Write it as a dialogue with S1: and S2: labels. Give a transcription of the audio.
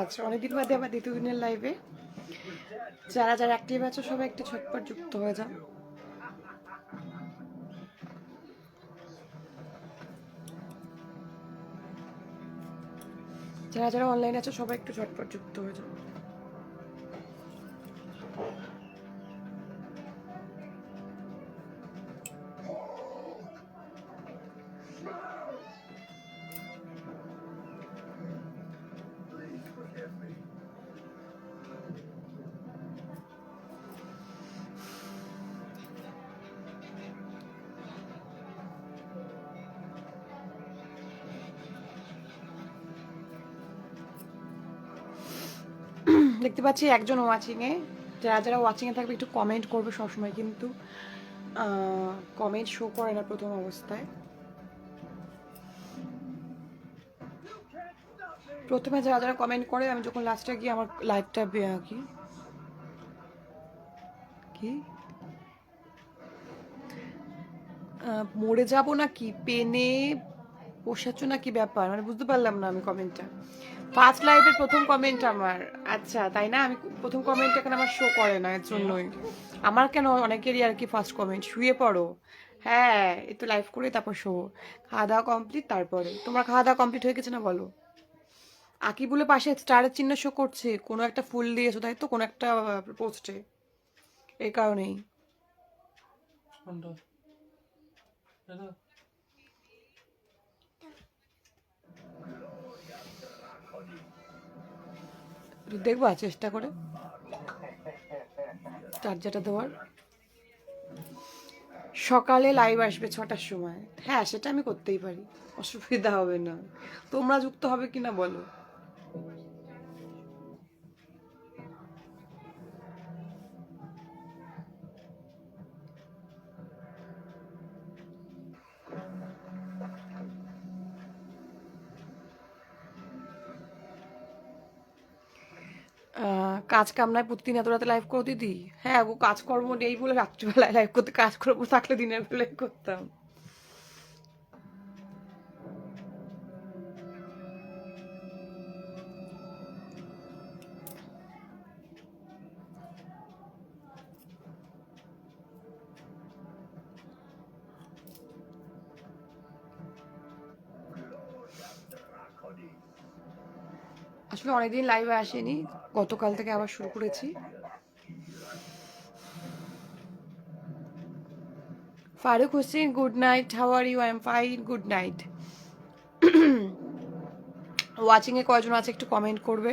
S1: আচ্ছা অনেকদিন বাদে আবার দ্বিতীয় দিনের লাইভে যারা যারা অ্যাক্টিভ আছে, সবাই একটু ছটপট যুক্ত হয়ে যাও। যারা যারা অনলাইন আছো, সবাই একটু ঝটপট যুক্ত হয়ে যাও। দেখতে পাচ্ছি একজন ওয়াচিংয়ে যারা যারা ওয়াচিংয়ে থাকবে, একটু কমেন্ট করবে সবসময় কিন্তু। কমেন্ট শো করে না প্রথম অবস্থায়। প্রথমে যারা যারা কমেন্ট করে, আমি যখন লাস্টে গিয়ে আমার লাইভটা কি? কি? মরে যাব না কি পেনে পোষাচ্ছ না কি ব্যাপার? মানে বুঝতে পারলাম না আমি কমেন্টটা ফার্স্ট লাইভের প্রথম কমেন্ট আমার। আচ্ছা তাই না? আমি প্রথম কমেন্ট এখানে আমার শো করে না, এর জন্যই। আমার কেন অনেকেরই আর কি ফার্স্ট কমেন্ট শুয়ে পড়ো। হ্যাঁ একটু লাইভ করে তারপর শো খাওয়া দাওয়া কমপ্লিট তারপরে। তোমার খাওয়া দাওয়া কমপ্লিট হয়ে গেছে না বলো? আকিবুলের পাশে স্টারের চিহ্ন শো করছে। কোনো একটা ফুল দিয়েছ, তাই তো? কোনো একটা পোস্টে এই কারণেই। একটু দেখবা, চেষ্টা করে। চার্জারটা দেওয়ার সকালে লাইভ আসবে ছটার সময়। হ্যাঁ সেটা আমি করতেই পারি। অসুবিধা হবে না। তোমরা যুক্ত হবে কিনা বলো? কাজ কামনায় প্রতিদিন এত রাতে লাইভ করো দিদি? হ্যাঁ গো, কাজকর্ম নেই বলে রাত্রিবেলায় লাইভ করতে, কাজকর্ম থাকলে দিনের বেলায় করতাম। আসলে অনেকদিন লাইভে আসেনি, গতকাল থেকে আবার শুরু করেছি। Faruk Hossain good night how are you I am fine good night ওয়াচিংয়ে কয়জন আছে একটু কমেন্ট করবে?